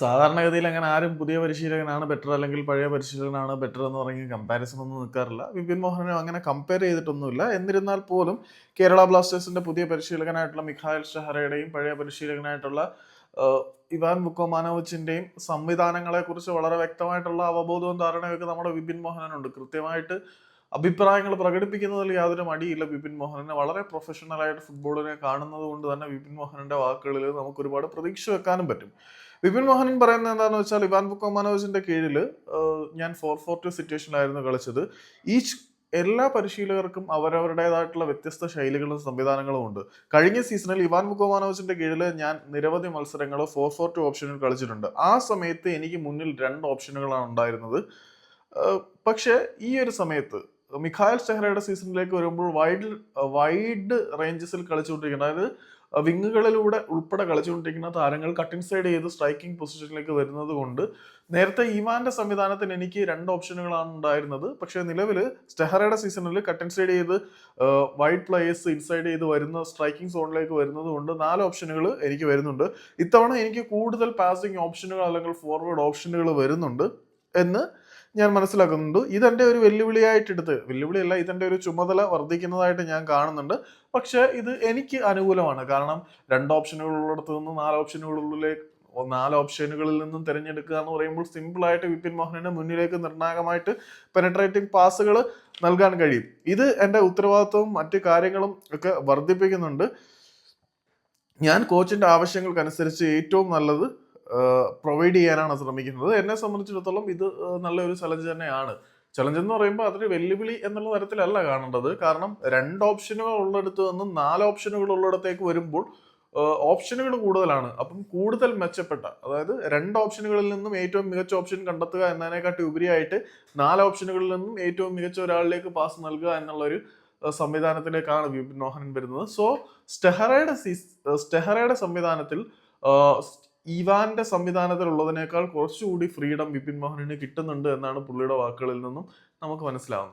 സാധാരണഗതിയിൽ അങ്ങനെ ആരും പുതിയ പരിശീലകനാണ് ബെറ്റർ അല്ലെങ്കിൽ പഴയ പരിശീലകനാണ് ബെറ്റർ എന്ന് പറഞ്ഞ് കമ്പാരിസൺ ഒന്നും നിൽക്കാറില്ല. വിപിൻ മോഹനെ അങ്ങനെ കമ്പയർ ചെയ്തിട്ടൊന്നുമില്ല. എന്നിരുന്നാൽ പോലും കേരള ബ്ലാസ്റ്റേഴ്സിന്റെ പുതിയ പരിശീലകനായിട്ടുള്ള മിഖായൽ ഷഹറയുടെയും പഴയ പരിശീലകനായിട്ടുള്ള ഇവാൻ ബുക്കോമാനോവിച്ചിന്റെയും സംവിധാനങ്ങളെ കുറിച്ച് വളരെ വ്യക്തമായിട്ടുള്ള അവബോധവും ധാരണയൊക്കെ നമ്മുടെ വിപിൻ മോഹനുണ്ട് കൃത്യമായിട്ട് അഭിപ്രായങ്ങൾ പ്രകടിപ്പിക്കുന്നതിൽ യാതൊരു മടിയില്ല വിപിൻ മോഹനെ വളരെ പ്രൊഫഷണലായിട്ട് ഫുട്ബോളിനെ കാണുന്നത് കൊണ്ട് തന്നെ വിപിൻ മോഹനന്റെ വാക്കുകളിൽ നമുക്ക് ഒരുപാട് പ്രതീക്ഷ വെക്കാനും പറ്റും. വിപിൻ മോഹനൻ പറയുന്നത് എന്താണെന്ന് വെച്ചാൽ ഇവാൻ ബുക്കോമാനോവിച്ചിന്റെ കീഴിൽ ഞാൻ ഫോർ ഫോർ ടു സിറ്റുവേഷനിലായിരുന്നു കളിച്ചത്. ഈച്ച് എല്ലാ പരിശീലകർക്കും അവരവരുടേതായിട്ടുള്ള വ്യത്യസ്ത ശൈലികളും സംവിധാനങ്ങളും ഉണ്ട്. കഴിഞ്ഞ സീസണിൽ ഇവാൻ മുക്കോമാനോവിച്ചിന്റെ കീഴിൽ ഞാൻ നിരവധി മത്സരങ്ങൾ ഫോർ ഫോർ ടു ഓപ്ഷനിൽ കളിച്ചിട്ടുണ്ട്. ആ സമയത്ത് എനിക്ക് മുന്നിൽ രണ്ട് ഓപ്ഷനുകളാണ് ഉണ്ടായിരുന്നത്. പക്ഷേ ഈ ഒരു സമയത്ത് മിഖായൽ ഷെഹ്റയുടെ സീസണിലേക്ക് വരുമ്പോൾ വൈഡ് വൈഡ് റേഞ്ചസിൽ കളിച്ചുകൊണ്ടിരിക്കുന്ന അതായത് വിങ്ങുകളിലൂടെ ഉൾപ്പെടെ കളിച്ചുകൊണ്ടിരിക്കുന്ന താരങ്ങൾ കട്ടിൻ സൈഡ് ചെയ്ത് സ്ട്രൈക്കിംഗ് പൊസിഷനിലേക്ക് വരുന്നത് കൊണ്ട് നേരത്തെ ഇവാന്റെ സംവിധാനത്തിന് എനിക്ക് രണ്ട് ഓപ്ഷനുകളാണ് ഉണ്ടായിരുന്നത്. പക്ഷേ നിലവിൽ സ്റ്റെഹറയുടെ സീസണിൽ കട്ടൻ സൈഡ് ചെയ്ത് വൈഡ് പ്ലേയേഴ്സ് ഇൻസൈഡ് ചെയ്ത് വരുന്ന സ്ട്രൈക്കിംഗ് സോണിലേക്ക് വരുന്നത് കൊണ്ട് നാല് ഓപ്ഷനുകൾ എനിക്ക് വരുന്നുണ്ട്. ഇത്തവണ എനിക്ക് കൂടുതൽ പാസിംഗ് ഓപ്ഷനുകൾ അല്ലെങ്കിൽ ഫോർവേഡ് ഓപ്ഷനുകൾ വരുന്നുണ്ട് എന്ന് ഞാൻ മനസ്സിലാക്കുന്നുണ്ട്. ഇതെന്റെ ഒരു വെല്ലുവിളിയായിട്ടെടുത്ത് വെല്ലുവിളിയല്ല ഇതെന്റെ ഒരു ചുമതല വർദ്ധിക്കുന്നതായിട്ട് ഞാൻ കാണുന്നുണ്ട്. പക്ഷേ ഇത് എനിക്ക് അനുകൂലമാണ്. കാരണം രണ്ട് ഓപ്ഷനുകളുള്ളടത്ത് നിന്ന് നാല് ഓപ്ഷനുകളിലേക്ക് നാല് ഓപ്ഷനുകളിൽ നിന്നും തിരഞ്ഞെടുക്കുക എന്ന് പറയുമ്പോൾ സിമ്പിളായിട്ട് വിപിൻ മോഹനന് മുന്നിലേക്ക് നിർണായകമായിട്ട് പെനട്രേറ്റിംഗ് പാസുകൾ നൽകാൻ കഴിയും. ഇത് എന്റെ ഉത്തരവാദിത്വവും മറ്റു കാര്യങ്ങളും ഒക്കെ വർദ്ധിപ്പിക്കുന്നുണ്ട്. ഞാൻ കോച്ചിന്റെ ആവശ്യങ്ങൾക്കനുസരിച്ച് ഏറ്റവും നല്ലത് പ്രൊവൈഡ് ചെയ്യാനാണ് ശ്രമിക്കുന്നത്. എന്നെ സംബന്ധിച്ചിടത്തോളം ഇത് നല്ലൊരു ചലഞ്ച് തന്നെയാണ്. ചലഞ്ച് എന്ന് പറയുമ്പോൾ അതൊരു വെല്ലുവിളി എന്നുള്ള തരത്തിലല്ല കാണേണ്ടത്. കാരണം രണ്ട് ഓപ്ഷനുകൾ ഉള്ളിടത്ത് നിന്നും നാല് ഓപ്ഷനുകൾ ഉള്ളിടത്തേക്ക് വരുമ്പോൾ ഓപ്ഷനുകൾ കൂടുതലാണ്. അപ്പം കൂടുതൽ മെച്ചപ്പെട്ട അതായത് രണ്ട് ഓപ്ഷനുകളിൽ നിന്നും ഏറ്റവും മികച്ച ഓപ്ഷൻ കണ്ടെത്തുക എന്നതിനെക്കാട്ടി ഉപരിയായിട്ട് നാല് ഓപ്ഷനുകളിൽ നിന്നും ഏറ്റവും മികച്ച ഒരാളിലേക്ക് പാസ് നൽകുക എന്നുള്ളൊരു സംവിധാനത്തിലേക്കാണ് വിപിൻ മോഹനൻ വരുന്നത് സോ സ്റ്റെഹറയുടെ സ്റ്റെഹറയുടെ സംവിധാനത്തിൽ ഇവാന്റെ സംവിധാനത്തിലുള്ളതിനേക്കാൾ കുറച്ചുകൂടി ഫ്രീഡം വിപിൻ മോഹനന് കിട്ടുന്നുണ്ട് എന്നാണ് പുള്ളിയുടെ വാക്കുകളിൽ നിന്നും നമുക്ക് മനസ്സിലാവുന്നത്.